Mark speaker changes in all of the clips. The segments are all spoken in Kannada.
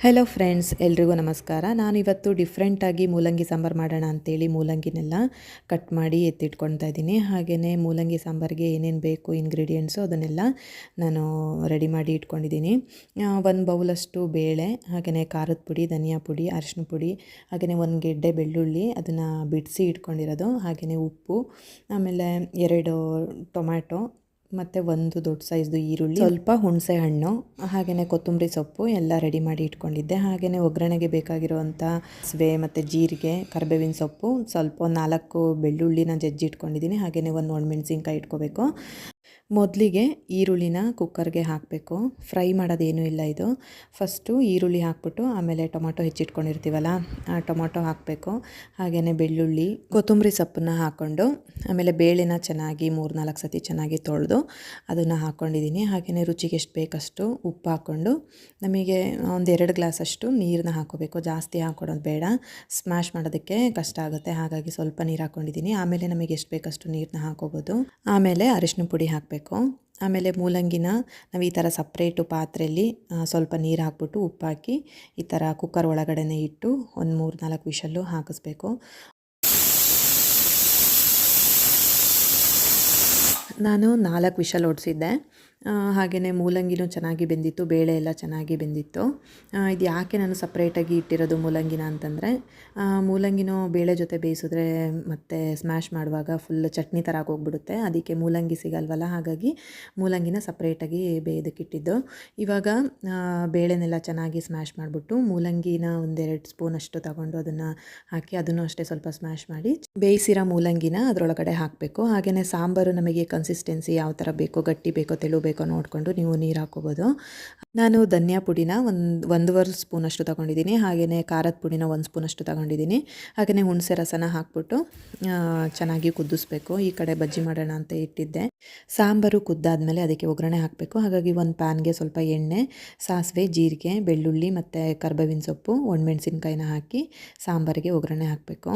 Speaker 1: ಹೆಲೋ ಫ್ರೆಂಡ್ಸ್ ಎಲ್ರಿಗೂ ನಮಸ್ಕಾರ. ನಾನು ಇವತ್ತು ಡಿಫ್ರೆಂಟಾಗಿ ಮೂಲಂಗಿ ಸಾಂಬಾರು ಮಾಡೋಣ ಅಂತೇಳಿ ಮೂಲಂಗಿನೆಲ್ಲ ಕಟ್ ಮಾಡಿ ಎತ್ತಿಟ್ಕೊಳ್ತಾ ಇದ್ದೀನಿ. ಹಾಗೆಯೇ ಮೂಲಂಗಿ ಸಾಂಬಾರಿಗೆ ಏನೇನು ಬೇಕು ಇಂಗ್ರೀಡಿಯೆಂಟ್ಸು ಅದನ್ನೆಲ್ಲ ನಾನು ರೆಡಿ ಮಾಡಿ ಇಟ್ಕೊಂಡಿದ್ದೀನಿ. ಒಂದು ಬೌಲಷ್ಟು ಬೇಳೆ ಹಾಗೆಯೇ ಖಾರದ ಪುಡಿ, ಧನಿಯಾ ಪುಡಿ ಅರಿಶಿನ ಪುಡಿ ಹಾಗೆಯೇ ಒಂದು ಗೆಡ್ಡೆ ಬೆಳ್ಳುಳ್ಳಿ ಅದನ್ನು ಬಿಡಿಸಿ ಇಟ್ಕೊಂಡಿರೋದು ಹಾಗೆಯೇ ಉಪ್ಪು, ಆಮೇಲೆ ಎರಡು ಟೊಮ್ಯಾಟೊ ಮತ್ತು ಒಂದು ದೊಡ್ಡ ಸೈಜ್ದು ಈರುಳ್ಳಿ ಸ್ವಲ್ಪ ಹುಣಸೆ ಹಣ್ಣು ಹಾಗೆಯೇ ಕೊತ್ತಂಬರಿ ಸೊಪ್ಪು ಎಲ್ಲ ರೆಡಿ ಮಾಡಿ ಇಟ್ಕೊಂಡಿದ್ದೆ. ಹಾಗೆಯೇ ಒಗ್ಗರಣೆಗೆ ಬೇಕಾಗಿರುವಂಥ ಸ್ವೇ ಮತ್ತು ಜೀರಿಗೆ ಕರಿಬೇವಿನ ಸೊಪ್ಪು ಸ್ವಲ್ಪ ನಾಲ್ಕು ಬೆಳ್ಳುಳ್ಳಿನ ಜಜ್ಜಿ ಇಟ್ಕೊಂಡಿದ್ದೀನಿ ಹಾಗೆಯೇ ಒಂದು ಒಣಮೆಣ್ಸಿನ್ಕಾಯಿ ಇಟ್ಕೋಬೇಕು. ಮೊದಲಿಗೆ ಈರುಳ್ಳಿನ ಕುಕ್ಕರ್ಗೆ ಹಾಕಬೇಕು. ಫ್ರೈ ಮಾಡೋದೇನು ಇಲ್ಲ ಇದು. ಫಸ್ಟು ಈರುಳ್ಳಿ ಹಾಕ್ಬಿಟ್ಟು ಆಮೇಲೆ ಟೊಮೊಟೊ ಹೆಚ್ಚಿಟ್ಕೊಂಡಿರ್ತೀವಲ್ಲ, ಆ ಟೊಮೊಟೊ ಹಾಕಬೇಕು. ಹಾಗೆಯೇ ಬೆಳ್ಳುಳ್ಳಿ, ಕೊತ್ತಂಬರಿ ಸೊಪ್ಪನ್ನ ಹಾಕ್ಕೊಂಡು, ಆಮೇಲೆ ಬೇಳೆನ ಚೆನ್ನಾಗಿ ಮೂರು ನಾಲ್ಕು ಸತಿ ಚೆನ್ನಾಗಿ ತೊಳೆದು ಅದನ್ನು ಹಾಕ್ಕೊಂಡಿದ್ದೀನಿ. ಹಾಗೆಯೇ ರುಚಿಗೆ ಎಷ್ಟು ಬೇಕಷ್ಟು ಉಪ್ಪು ಹಾಕ್ಕೊಂಡು, ನಮಗೆ ಒಂದೆರಡು ಗ್ಲಾಸಷ್ಟು ನೀರನ್ನ ಹಾಕೋಬೇಕು ಜಾಸ್ತಿ ಹಾಕ್ಕೊಡೋದು ಬೇಡ. ಸ್ಮ್ಯಾಶ್ ಮಾಡೋದಕ್ಕೆ ಕಷ್ಟ ಆಗುತ್ತೆ. ಹಾಗಾಗಿ ಸ್ವಲ್ಪ ನೀರು ಹಾಕ್ಕೊಂಡಿದ್ದೀನಿ. ಆಮೇಲೆ ನಮಗೆ ಎಷ್ಟು ಬೇಕಷ್ಟು ನೀರನ್ನ ಹಾಕೋಬೋದು ಆಮೇಲೆ ಅರಿಶಿನ ಪುಡಿ ಹಾಕಬೇಕು. ಆಮೇಲೆ ಮೂಲಂಗಿನ ನಾವು ಈ ಥರ ಸಪ್ರೇಟು ಪಾತ್ರೆಯಲ್ಲಿ ಸ್ವಲ್ಪ ನೀರು ಹಾಕ್ಬಿಟ್ಟು ಉಪ್ಪಾಕಿ ಈ ಥರ ಕುಕ್ಕರ್ ಒಳಗಡೆ ಇಟ್ಟು ಒಂದು ಮೂರು ನಾಲ್ಕು ವಿಷಲ್ಲು ಹಾಕಿಸ್ಬೇಕು. ನಾನು ನಾಲ್ಕು ವಿಷಲ್ ಓಡಿಸಿದ್ದೆ ಹಾಗೆಯೇ ಮೂಲಂಗಿನೂ ಚೆನ್ನಾಗಿ ಬೆಂದಿತ್ತು, ಬೇಳೆ ಎಲ್ಲ ಚೆನ್ನಾಗಿ ಬೆಂದಿತ್ತು. ಇದು ಯಾಕೆ ನಾನು ಸಪ್ರೇಟಾಗಿ ಇಟ್ಟಿರೋದು ಮೂಲಂಗಿನ ಅಂತಂದರೆ ಮೂಲಂಗಿನೂ ಬೇಳೆ ಜೊತೆ ಬೇಯಿಸಿದ್ರೆ ಮತ್ತು ಸ್ಮ್ಯಾಶ್ ಮಾಡುವಾಗ ಫುಲ್ ಚಟ್ನಿ ಥರ ಆಗೋಗ್ಬಿಡುತ್ತೆ. ಅದಕ್ಕೆ ಮೂಲಂಗಿ ಸಿಗಲ್ವಲ್ಲ, ಹಾಗಾಗಿ ಮೂಲಂಗಿನ ಸಪ್ರೇಟಾಗಿ ಬೇಯೋದಕ್ಕಿಟ್ಟಿದ್ದು ಇವಾಗ ಬೇಳೆನೆಲ್ಲ ಚೆನ್ನಾಗಿ ಸ್ಮ್ಯಾಶ್ ಮಾಡಿಬಿಟ್ಟು ಮೂಲಂಗಿನ ಒಂದೆರಡು ಸ್ಪೂನ್ ಅಷ್ಟು ತಗೊಂಡು ಅದನ್ನು ಹಾಕಿ ಅದನ್ನು ಅಷ್ಟೇ ಸ್ವಲ್ಪ ಸ್ಮ್ಯಾಶ್ ಮಾಡಿ ಬೇಯಿಸಿರೋ ಮೂಲಂಗಿನ ಅದರೊಳಗಡೆ ಹಾಕಬೇಕು. ಹಾಗೆಯೇ ಸಾಂಬಾರು ನಮಗೆ ಕನ್ಸಿಸ್ಟೆನ್ಸಿ ಯಾವ ಥರ ಬೇಕೋ, ಗಟ್ಟಿ ಬೇಕೋ, ತೆಳು ಬೇಕೋ ನೋಡಿಕೊಂಡು ನೀವು ನೀರು ಹಾಕೋಬೋದು. ನಾನು ಧನಿಯಾ ಪುಡಿನ ಒಂದು, ಒಂದೂವರೆ ಸ್ಪೂನಷ್ಟು ತೊಗೊಂಡಿದ್ದೀನಿ. ಹಾಗೆಯೇ ಖಾರದ ಪುಡಿನ ಒಂದು ಸ್ಪೂನಷ್ಟು ತೊಗೊಂಡಿದ್ದೀನಿ. ಹಾಗೆಯೇ ಹುಣಸೆ ರಸನ ಹಾಕ್ಬಿಟ್ಟು ಚೆನ್ನಾಗಿ ಕುದಿಸ್ಬೇಕು. ಈ ಕಡೆ ಬಜ್ಜಿ ಮಾಡೋಣ ಅಂತ ಇಟ್ಟಿದ್ದೆ. ಸಾಂಬಾರು ಕುದ್ದಾದಮೇಲೆ ಅದಕ್ಕೆ ಒಗ್ಗರಣೆ ಹಾಕಬೇಕು. ಹಾಗಾಗಿ ಒಂದು ಪ್ಯಾನ್ಗೆ ಸ್ವಲ್ಪ ಎಣ್ಣೆ, ಸಾಸಿವೆ, ಜೀರಿಗೆ, ಬೆಳ್ಳುಳ್ಳಿ ಮತ್ತು ಕರ್ಬೇವಿನ ಸೊಪ್ಪು, ಒಣಮೆಣಸಿನ್ಕಾಯಿನ ಹಾಕಿ ಸಾಂಬಾರಿಗೆ ಒಗ್ಗರಣೆ ಹಾಕಬೇಕು.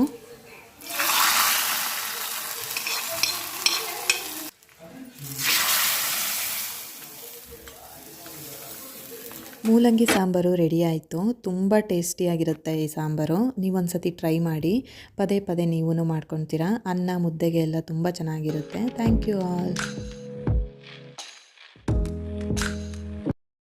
Speaker 1: ಮೂಲಂಗಿ ಸಾಂಬಾರು ರೆಡಿ ಆಯಿತು. ತುಂಬ ಟೇಸ್ಟಿಯಾಗಿರುತ್ತೆ ಈ ಸಾಂಬಾರು. ನೀವೊಂದು ಸತಿ ಟ್ರೈ ಮಾಡಿ. ಪದೇ ಪದೇ ನೀವೂ ಮಾಡ್ಕೊತೀರಾ. ಅನ್ನ ಮುದ್ದೆಗೆ ಎಲ್ಲ ತುಂಬ ಚೆನ್ನಾಗಿರುತ್ತೆ. Thank you all